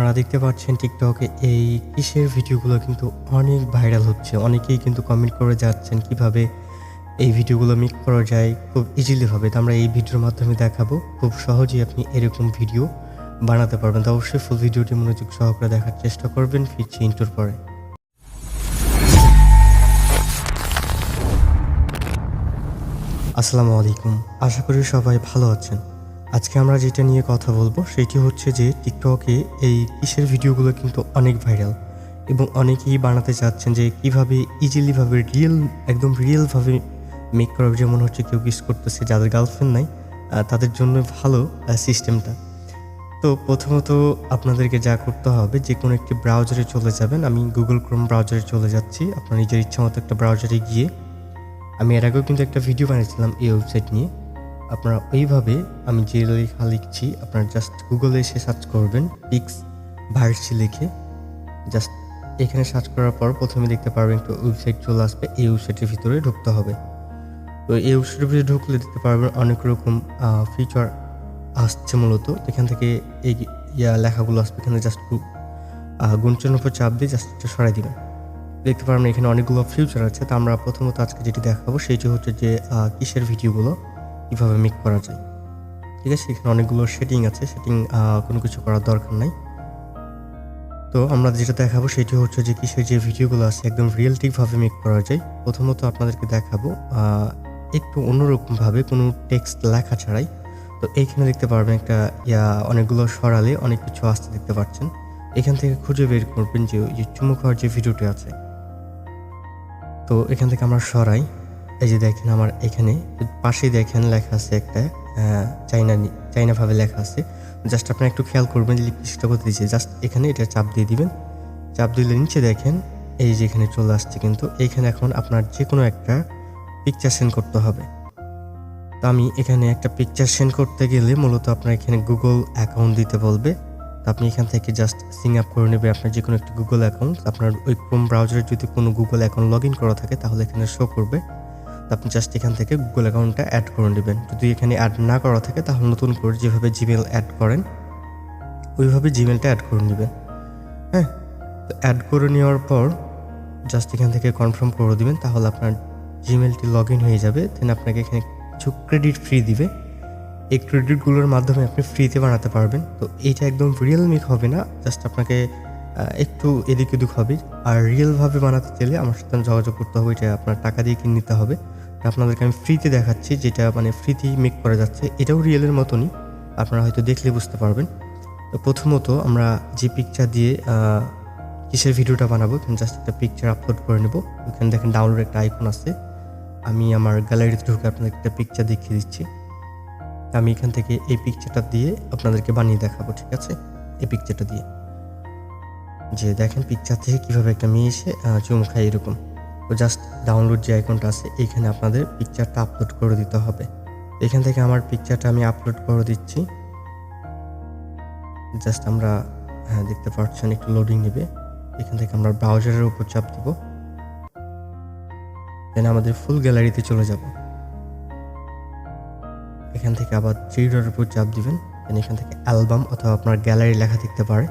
আপনারা দেখতে পাচ্ছেন টিকটকে এই কিসের ভিডিওগুলো কিন্তু অনেক ভাইরাল হচ্ছে। অনেকেই কিন্তু কমেন্ট করে যাচ্ছেন কীভাবে এই ভিডিওগুলো মেক করা যায় খুব ইজিলিভাবে তো আমরা এই ভিডিওর মাধ্যমে দেখাবো খুব সহজেই আপনি এরকম ভিডিও বানাতে পারবেন। তো অবশ্যই ফুল ভিডিওটি মনোযোগ সহকারে দেখার চেষ্টা করবেন। ফিরছি ইন্টোর পরে। আসসালামু আলাইকুম। আশা করি সবাই ভালো আছেন। আজকে আমরা যেটা নিয়ে কথা বলব, সেটি হচ্ছে যে টিকটকে এই কিসের ভিডিওগুলো কিন্তু অনেক ভাইরাল এবং অনেকেই বানাতে চাচ্ছেন যে কীভাবে ইজিলিভাবে রিয়েল একদম রিয়েলভাবে মেক করা যেমন হচ্ছে কেউ কিস করতেছে যাদের গার্লফ্রেন্ড নাই তাদের জন্য ভালো সিস্টেমটা তো প্রথমত আপনাদেরকে যা করতে হবে, যে কোনো একটি ব্রাউজারে চলে যাবেন। আমি গুগল ক্রোম ব্রাউজারে চলে যাচ্ছি। আপনার নিজের ইচ্ছা মতো একটা ব্রাউজারে গিয়ে। আমি এর আগেও কিন্তু একটা ভিডিও বানিয়েছিলাম এই ওয়েবসাইট নিয়ে। আপনারা ওইভাবে আমি যে লেখা লিখছি, আপনারা জাস্ট গুগলে এসে সার্চ করবেন পিক্স ভার্সি লিখে জাস্ট এখানে সার্চ করার পর প্রথমে দেখতে পারবেন একটা ওয়েবসাইট চলে আসবে, এই ওয়েবসাইটের ভিতরে ঢুকতে হবে। তো এই ওয়েবসাইটের ভিতরে ঢুকলে দেখতে পারবেন অনেক রকম ফিচার আসছে মূলত। এখান থেকে এই ইয়া লেখাগুলো আসবে, এখানে জাস্ট গুঞ্চনের উপর চাপ দিয়ে জাস্ট একটা সরাই দিবেন। দেখতে পারবেন এখানে অনেকগুলো ফিউচার আছে, তো আমরা প্রথমত আজকে যেটি দেখাবো, সেটি হচ্ছে যে কিসের ভিডিওগুলো কীভাবে মেক করা যায়। ঠিক আছে? এখানে অনেকগুলো সেটিং আছে। সেটিং কোনো কিছু করার দরকার নাই। তো আমরা যেটা দেখাবো সেটি হচ্ছে যে কিসের যে ভিডিওগুলো আছে, একদম রিয়েলটিকভাবে মেক করা যায়। প্রথমত আপনাদেরকে দেখাবো একটু অন্যরকমভাবে কোনো টেক্সট লেখা ছাড়াই। তো এইখানে দেখতে পারবেন একটা, ইয়া, অনেকগুলো সরালে অনেক কিছু আসতে দেখতে পাচ্ছেন। এখান থেকে খুঁজে বের করবেন যে চুমুক হওয়ার যে ভিডিওটি আছে। তো এখান থেকে আমরা সরাই। এই যে দেখেন আমার এখানে পাশেই দেখেন লেখা আছে একটা চাইনা চাইনাভাবে লেখা আছে। জাস্ট আপনারা একটু খেয়াল করবেন যে লিপস্টিকটা করতে দিয়েছে। জাস্ট এখানে এটা চাপ দিয়ে দিবেন। চাপ দিলে নিচে দেখেন এই যে এখানে চলে আসছে কিন্তু এখানে এখন আপনার যে কোনো একটা পিকচার সেন্ড করতে হবে। তো আমি এখানে একটা পিকচার সেন্ড করতে গেলে মূলত আপনার এখানে গুগল অ্যাকাউন্ট দিতে বলবে। তো আপনি এখান থেকে জাস্ট সিং আপ করে নেবে আপনার যে কোনো একটি গুগল অ্যাকাউন্ট আপনার ওই ক্রোম ব্রাউজারে যদি কোনো গুগল অ্যাকাউন্ট লগ ইন করা থাকে তাহলে এখানে শো করবে। আপনি জাস্ট এখান থেকে গুগল অ্যাকাউন্টটা অ্যাড করে নেবেন। যদি এখানে অ্যাড না করা থাকে, তাহলে নতুন করে যেভাবে জিমেল অ্যাড করেন, ওইভাবে জিমেলটা অ্যাড করে নেবেন। হ্যাঁ? তো অ্যাড করে নেওয়ার পর জাস্ট এখান থেকে কনফার্ম করে দিবেন, তাহলে আপনার জিমেলটি লগ ইন হয়ে যাবে। দেন আপনাকে এখানে কিছু ক্রেডিট ফ্রি দিবে। এই ক্রেডিটগুলোর মাধ্যমে আপনি ফ্রিতে বানাতে পারবেন। তো এইটা একদম রিয়েল হবে না। জাস্ট আপনাকে একটু এদিক ওদিক হবে। আর রিয়েলভাবে বানাতে চাইলে আমার সাথে যোগাযোগ করতে হবে। এটা আপনার টাকা দিয়ে কিনে নিতে হবে। আপনাদেরকে আমি ফ্রিতে দেখাচ্ছি, যেটা মানে ফ্রিতেই মেক করা যাচ্ছে। এটাও রিয়েলের মতনই, আপনারা হয়তো দেখলে বুঝতে পারবেন। তো প্রথমত আমরা যে পিকচার দিয়ে কিসের ভিডিওটা বানাবো এখানে জাস্ট একটা পিকচার আপলোড করে নেব। এখানে দেখেন ডাউনলোড একটা আইকন আছে। আমি আমার গ্যালারিতে ঢুকে আপনাদের একটা পিকচার দেখিয়ে দিচ্ছি। আমি এখান থেকে এই পিকচারটা দিয়ে আপনাদেরকে বানিয়ে দেখাবো, ঠিক আছে? এই পিকচারটা দিয়ে। যে দেখেন পিকচার থেকে কীভাবে একটা মেয়ে এসে চুমু খায় এরকম। তো জাস্ট ডাউনলোড যে আইকনটা আছে, এইখানে আপনাদের পিকচারটা আপলোড করে দিতে হবে। এখান থেকে আমার পিকচারটা আমি আপলোড করে দিচ্ছি। জাস্ট আমরা হ্যাঁ দেখতে পাচ্ছেন, একটু লোডিং নেবে। এখান থেকে আমরা ব্রাউজারের উপর চাপ দিব। দেন আমাদের ফুল গ্যালারিতে চলে যাব। এখান থেকে আবার থ্রিডের উপর চাপ দিবেন। দেন এখান থেকে অ্যালবাম অথবা আপনার গ্যালারি লেখা দেখতে পারে।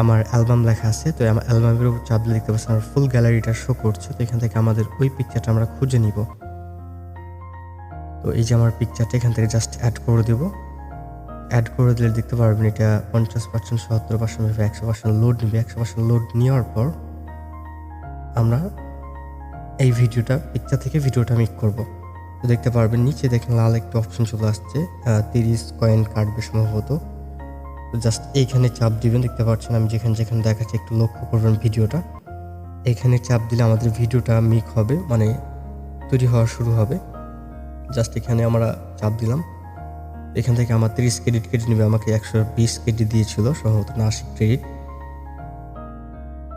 আমার অ্যালবাম লেখা আছে, তো আমার অ্যালবামের উপর চাপ দিলে দেখতে পাচ্ছেন আমার ফুল গ্যালারিটা শো করছে, তো এখান থেকে আমাদের ওই পিকচারটা আমরা খুঁজে নিব। তো এই যে আমার পিকচারটা এখান থেকে জাস্ট অ্যাড করে দেবো। অ্যাড করে দিলে দেখতে পারবেন এটা পঞ্চাশ পার্সেন্ট সত্তর পার্সেন্ট একশো পার্সেন্ট লোড নেবে। একশো পার্সেন্ট লোড নেওয়ার পর আমরা এই ভিডিওটা পিকচার থেকে ভিডিওটা মেক করব। তো দেখতে পারবেন, নিচে দেখেন লাল একটা অপশন চলে আসছে তিরিশ কয়েন কাটবে সম্ভবত। জাস্ট এইখানে চাপ দিবেন, দেখতে পাচ্ছেন আমি যেখানে যেখানে দেখাচ্ছি, একটু লক্ষ্য করবেন ভিডিওটা। এখানে চাপ দিলে আমাদের ভিডিওটা মিক হবে মানে তৈরি হওয়া শুরু হবে। জাস্ট এখানে আমরা চাপ দিলাম। এখান থেকে আমার তিরিশ ক্রেডিট কেটে নেবে, আমাকে একশো বিশ ক্রেডিট দিয়েছিল, সম্ভবত না আশি ক্রেডিট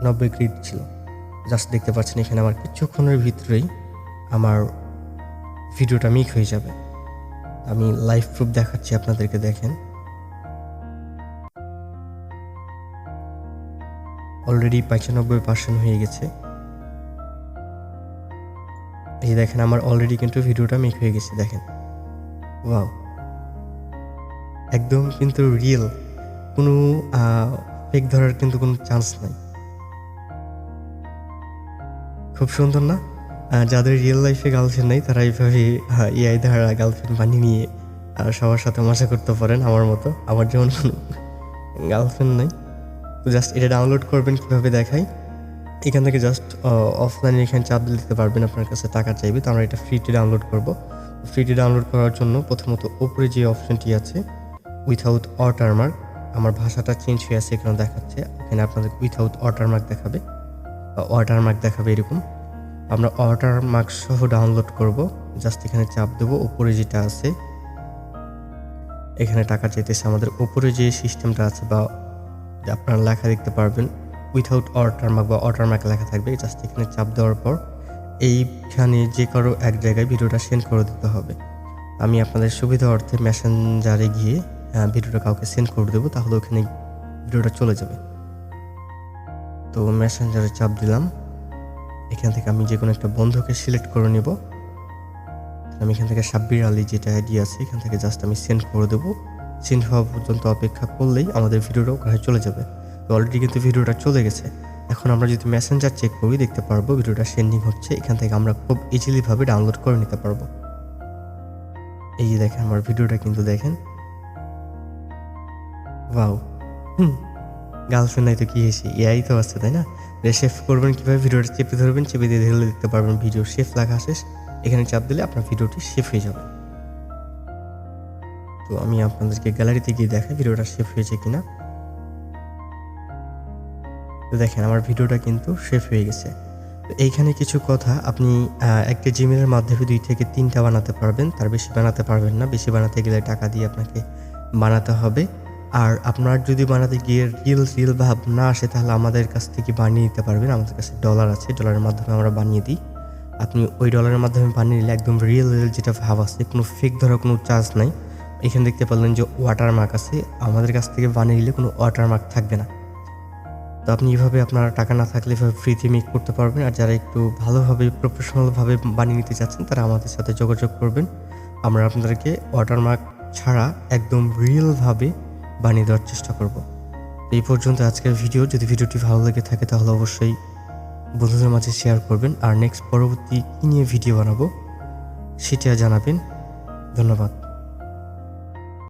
নব্বই ক্রেডিট ছিল। জাস্ট দেখতে পাচ্ছেন এখানে আমার কিছুক্ষণের ভিতরেই আমার ভিডিওটা মিক হয়ে যাবে। আমি লাইভ প্রুফ দেখাচ্ছি, আপনাদেরকে দেখেন। অলরেডি পঁচানব্বই পার্সেন্ট হয়ে গেছে। এই দেখেন, আমার অলরেডি কিন্তু ভিডিওটা মেক হয়ে গেছে, দেখেন। ওয়াও একদম কিন্তু রিয়েল কোনো ফেক ধরার কিন্তু কোনো চান্স নাই। খুব সুন্দর না? যাদের রিয়েল লাইফে গার্লফ্রেন্ড নেই, তারা এইভাবে ইআই দ্বারা গার্লফ্রেন্ড বানিয়ে নিয়ে সবার সাথে মজা করতে পারেন, আমার মতো। আমার যেমন গার্লফ্রেন্ড নেই। তো জাস্ট এটা ডাউনলোড করবেন কীভাবে দেখাই? এখান থেকে জাস্ট অফলাইনে এখানে চাপ দিতে পারবেন আপনার কাছে টাকা চাইবে। তো আমরা এটা ফ্রিতে ডাউনলোড করব। ফ্রিতে ডাউনলোড করার জন্য প্রথমত ওপরে যে অপশনটি আছে উইথাউট ওয়াটারমার্ক আমার ভাষাটা চেঞ্জ হয়ে আছে এখানে দেখাচ্ছে। এখানে আপনাদের উইথাউট ওয়াটারমার্ক দেখাবে। বা ওয়াটারমার্ক দেখাবে এরকম। আমরা ওয়াটারমার্ক সহ ডাউনলোড করব। জাস্ট এখানে চাপ দেবো ওপরে যেটা আছে, এখানে টাকা চাইতেছে। আমাদের ওপরে যে সিস্টেমটা আছে বা আপনারা লেখা দেখতে পারবেন উইথাউট ওয়াটারমার্ক বা ওয়াটারমার্ক লেখা থাকবে জাস্ট এখানে চাপ দেওয়ার পর এইখানে যে কারও এক জায়গায় ভিডিওটা সেন্ড করে দিতে হবে। আমি আপনাদের সুবিধা অর্থে মেসেঞ্জারে গিয়ে ভিডিওটা কাউকে সেন্ড করে দেবো, তাহলে ওখানে ভিডিওটা চলে যাবে। তো মেসেঞ্জারে চাপ দিলাম। এখান থেকে আমি যে কোনো একটা বন্ধুকে সিলেক্ট করে নেব। আমি এখান থেকে সাব্বির আলী যেটা আইডি আছে, এখান থেকে জাস্ট আমি সেন্ড করে দেবো। সেন্ড হওয়া পর্যন্ত অপেক্ষা করলেই আমাদের ভিডিওটা ওখানে চলে যাবে। তো অলরেডি কিন্তু ভিডিওটা চলে গেছে। এখন আমরা যদি মেসেঞ্জার চেক করি, দেখতে পারব ভিডিওটা সেন্ডিং হচ্ছে। এখান থেকে আমরা খুব ইজিলিভাবে ডাউনলোড করে নিতে পারব। এই যে দেখেন, আমার ভিডিওটা কিন্তু দেখেন। ওয়াও হুম। গার্লফ্রেন্ড নাই তো কি হয়েছে? এআই তো আছে, তাই না? শেফ করবেন কীভাবে? ভিডিওটা চেপে ধরবেন, চেপে দিয়ে ধরলে দেখতে পারবেন ভিডিও শেফ লেখা শেষ। এখানে চাপ দিলে আপনার ভিডিওটি শেফ হয়ে যাবে। তো আমি আপনাদেরকে গ্যালারিতে গিয়ে দেখাই ভিডিওটা শেফ হয়েছে কিনা। তো দেখেন, আমার ভিডিওটা কিন্তু শেফ হয়ে গেছে। তো এইখানে কিছু কথা, আপনি একটা জিমেলের মাধ্যমে দুই থেকে তিনটা বানাতে পারবেন। তার বেশি বানাতে পারবেন না। বেশি বানাতে গেলে টাকা দিয়ে আপনাকে বানাতে হবে। আর আপনার যদি বানাতে গিয়ে রিল রিল ভাব না আসে, তাহলে আমাদের কাছ থেকে বানিয়ে নিতে পারবেন। আমাদের কাছে ডলার আছে। ডলারের মাধ্যমে আমরা বানিয়ে দিই। আপনি ওই ডলারের মাধ্যমে বানিয়ে নিলে একদম রিয়েল রিয়েল যেটা ভাব আছে, কোনো ফেক ধরার কোনো চার্জ নাই। এখানে দেখতে পারলেন যে ওয়াটার মার্ক আছে। আমাদের কাছ থেকে বানিয়ে নিলে কোনো ওয়াটার মার্ক থাকবে না। তো আপনি এভাবে আপনার টাকা না থাকলে এভাবে ফ্রিতে মেক করতে পারবেন। আর যারা একটু ভালোভাবে প্রফেশনালভাবে বানিয়ে নিতে চাচ্ছেন, তারা আমাদের সাথে যোগাযোগ করবেন। আমরা আপনাদেরকে ওয়াটারমার্ক ছাড়া একদম রিয়েলভাবে বানিয়ে দেওয়ার চেষ্টা করব। এই পর্যন্ত আজকের ভিডিও যদি ভিডিওটি ভালো লেগে থাকে, তাহলে অবশ্যই বন্ধুদের মাঝে শেয়ার করবেন। আর নেক্সট পরবর্তী কী নিয়ে ভিডিও বানাবো, সেটা জানাবেন। ধন্যবাদ।